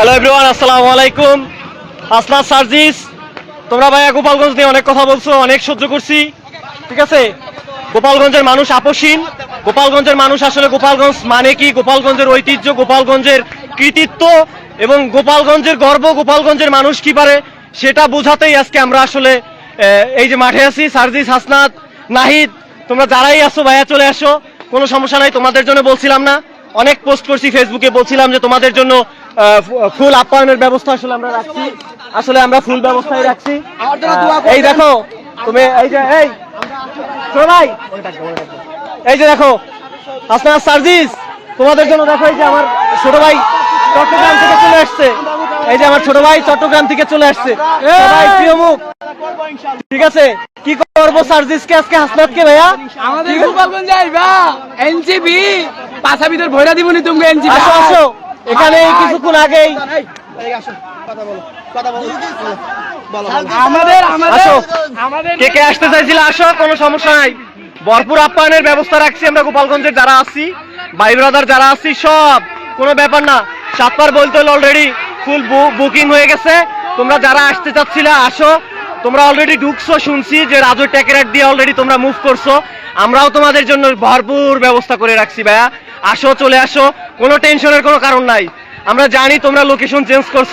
Hello everyone আসসালামু আলাইকুম। আসনাদ সার্জিস, তোমরা ভাইয়া গোপালগঞ্জ নিয়ে অনেক কথা বলছো, অনেক সহ্য করছি। ঠিক আছে? গোপালগঞ্জের মানুষ আপসীন গোপালগঞ্জের মানুষ আসলে গোপালগঞ্জ মানে কি? গোপালগঞ্জের ঐতিহ্য, গোপালগঞ্জের কৃতিত্ব এবং গোপালগঞ্জের গর্ব, গোপালগঞ্জের মানুষ কি পারে সেটা বোঝাতেই আজকে আমরা আসলে এই যে মাঠে আছি, সার্জিস, হাসনাত, নাহিদ, তোমরা যারাই আসো ভাইয়া চলে আসো। কোনো সমস্যা নাই, তোমাদের জন্য বলছিলাম না। অনেক পোস্ট করছি ফেসবুকে বলছিলাম যে তোমাদের জন্য ফুল আপ্যায়নের ব্যবস্থা আসলে আমরা রাখছি। আসলে আমরা ফুল ব্যবস্থায় রাখছি। এই দেখো তুমি এই যে এই ভাই। এই যে দেখো হাসনাত সার্জিস তোমাদের জন্য দেখো এই যে আমার ছোট ভাই চট্টগ্রাম থেকে চলে আসছে। এই যে আমার ছোট ভাই চট্টগ্রাম থেকে চলে আসছে। সবাই প্রিয় মুখ। ঠিক আছে কি করব সার্জিসকে আজকে হাসনাতকে ভাইয়া? আমাদের গোপালগঞ্জ যাইবা এনজিবি পাশা ভিতর ভৈরা দিবনি তুমি এনজিবি। আসো আসো। এখানে কিছুক্ষণ আগেই। আমাদের আমাদের। আসো। কে কে আসতে চাইছিল আসো কোনো সমস্যা নাই। ভরপুর আপ্যায়নের ব্যবস্থা রাখছি আমরা গোপালগঞ্জের যারা আছি ভাই ব্রাদার যারা আছি সব। কোনো ব্যাপার না। সাতবার বলতে হলে অলরেডি ফুল বুকিং হয়ে গেছে। তোমরা যারা আসতে চাচ্ছিলে আসো। তোমরা অলরেডি ঢুকছো শুনছি যে রাজু ট্যাকেরাট দিয়ে অলরেডি তোমরা মুভ করছ। আমরাও তোমাদের জন্য ভরপুর ব্যবস্থা করে রাখছি ভাইয়া। আসো, চলে আসো। কোনো টেনশনের কোনো কারণ নাই। আমরা জানি তোমরা লোকেশন চেঞ্জ করছ।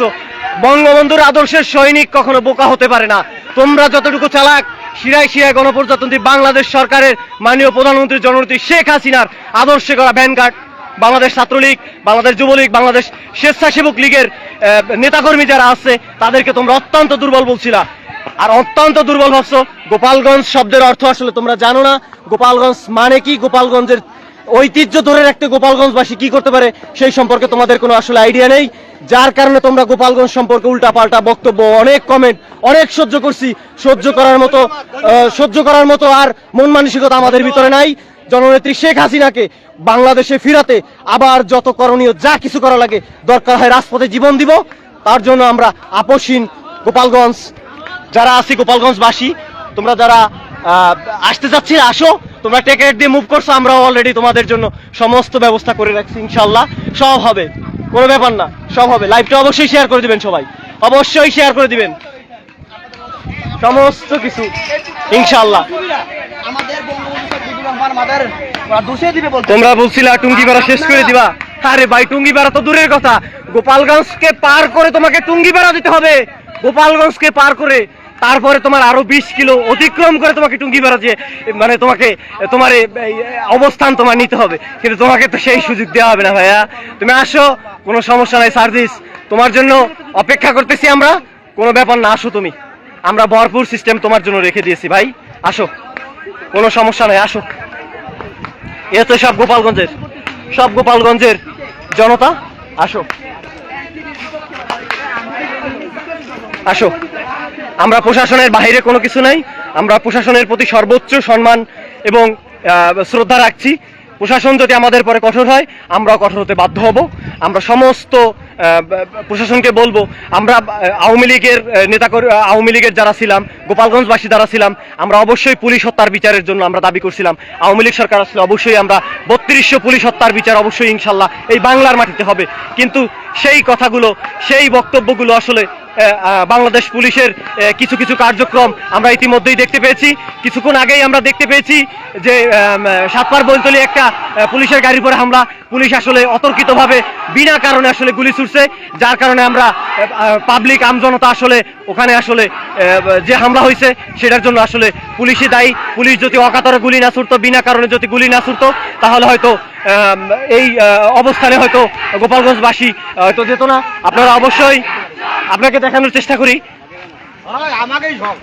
বঙ্গবন্ধুর আদর্শের সৈনিক কখনো বোকা হতে পারে না। তোমরা যতটুকু চালাক, শিরায় শিরায় গণপ্রজাতন্ত্রী বাংলাদেশ সরকারের মাননীয় প্রধানমন্ত্রী জননেত্রী শেখ হাসিনার আদর্শে করা ভ্যানগার্ড বাংলাদেশ ছাত্রলীগ, বাংলাদেশ যুবলীগ, বাংলাদেশ স্বেচ্ছাসেবক লীগের নেতাকর্মী যারা আছে, তাদেরকে তোমরা অত্যন্ত দুর্বল বলছিলা। আর অত্যন্ত দুর্বল ভাবছ, গোপালগঞ্জ শব্দের অর্থ আসলে তোমরা জানো না। গোপালগঞ্জ মানে কি? গোপালগঞ্জের ঐতিহ্য ধরে রাখতে গোপালগঞ্জবাসী কি করতে পারে, সেই সম্পর্কে তোমাদের কোনো আসলে আইডিয়া নেই। যার কারণে তোমরা গোপালগঞ্জ সম্পর্কে উল্টাপাল্টা বক্তব্য, অনেক কমেন্ট অনেক সহ্য করছি। সহ্য করার মতো সহ্য করার মতো আর মন মানসিকতা আমাদের ভিতরে নাই। জননেত্রী শেখ হাসিনাকে বাংলাদেশে ফিরাতে আবার যত করণীয়, যা কিছু করা লাগে, দরকার হয় রাজপথে জীবন দিব। তার জন্য আমরা আপসীন গোপালগঞ্জ, যারা আছি গোপালগঞ্জবাসী, তোমরা যারা আসতে চাচ্ছি আসো। তোমরা টেকেট দিয়ে মুভ করছ আমরা অলরেডি তোমাদের জন্য সমস্ত ব্যবস্থা করে রাখছি ইনশাল্লাহ সব হবে কোনো ব্যাপার না সব হবে। লাইভটা অবশ্যই শেয়ার করে দিবেন সবাই অবশ্যই শেয়ার করে দিবেন। সমস্ত কিছু ইনশাল্লাহ তোমরা বলছিলা টুঙ্গি পাড়া শেষ করে দিবা। আরে ভাই টুঙ্গি পাড়া তো দূরের কথা। গোপালগঞ্জকে পার করে তোমাকে টুঙ্গি পাড়া দিতে হবে। গোপালগঞ্জকে পার করে তারপরে তোমার আরও বিশ কিলো অতিক্রম করে তোমাকে টুঙ্গি যে মানে তোমাকে, তোমার অবস্থান তোমার নিতে হবে। কিন্তু তোমাকে তো সেই সুযোগ দেওয়া হবে না ভাইয়া। তুমি আসো, কোনো সমস্যা নাই সার্ভিস তোমার জন্য অপেক্ষা করতেছি আমরা, কোনো ব্যাপার না, আসো তুমি। আমরা ভরপুর সিস্টেম তোমার জন্য রেখে দিয়েছি ভাই। আসো। কোনো সমস্যা নাই, আসো। এ তো সব গোপালগঞ্জের সব গোপালগঞ্জের জনতা। আসো। আসো। আমরা প্রশাসনের বাইরে কোনো কিছু নাই। আমরা প্রশাসনের প্রতি সর্বোচ্চ সম্মান এবং শ্রদ্ধা রাখছি। প্রশাসন যদি আমাদের পরে কঠোর হয়, আমরাও কঠোর হতে বাধ্য হব। আমরা সমস্ত প্রশাসনকে বলব, আমরা আওয়ামী লীগের নেতা আওয়ামী লীগের যারা ছিলাম, গোপালগঞ্জবাসী যারা ছিলাম, আমরা অবশ্যই পুলিশ হত্যার বিচারের জন্য আমরা দাবি করছিলাম। আওয়ামী লীগ সরকার আসলে অবশ্যই আমরা বত্রিশশো পুলিশ হত্যার বিচার অবশ্যই ইনশাল্লাহ এই বাংলার মাটিতে হবে। কিন্তু সেই কথাগুলো, সেই বক্তব্যগুলো আসলে বাংলাদেশ পুলিশের কিছু কিছু কার্যক্রম আমরা ইতিমধ্যেই দেখতে পেয়েছি। কিছুক্ষণ আগেই আমরা দেখতে পেয়েছি যে সাতপার বৈতলি একটা পুলিশের গাড়ির পরে হামলা। পুলিশ আসলে অতর্কিতভাবে, বিনা কারণে আসলে গুলি ছুটছে যার কারণে আমরা পাবলিক আমজনতা আসলে ওখানে আসলে যে হামলা হয়েছে, সেটার জন্য আসলে পুলিশই দায়ী। পুলিশ যদি অকাতরে গুলি না ছুটতো বিনা কারণে যদি গুলি না ছুটতো তাহলে হয়তো এই অবস্থানে হয়তো গোপালগঞ্জবাসী হয়তো যেত না। আপনারা অবশ্যই আপনাকে দেখানোর চেষ্টা করি। আমাকেই সব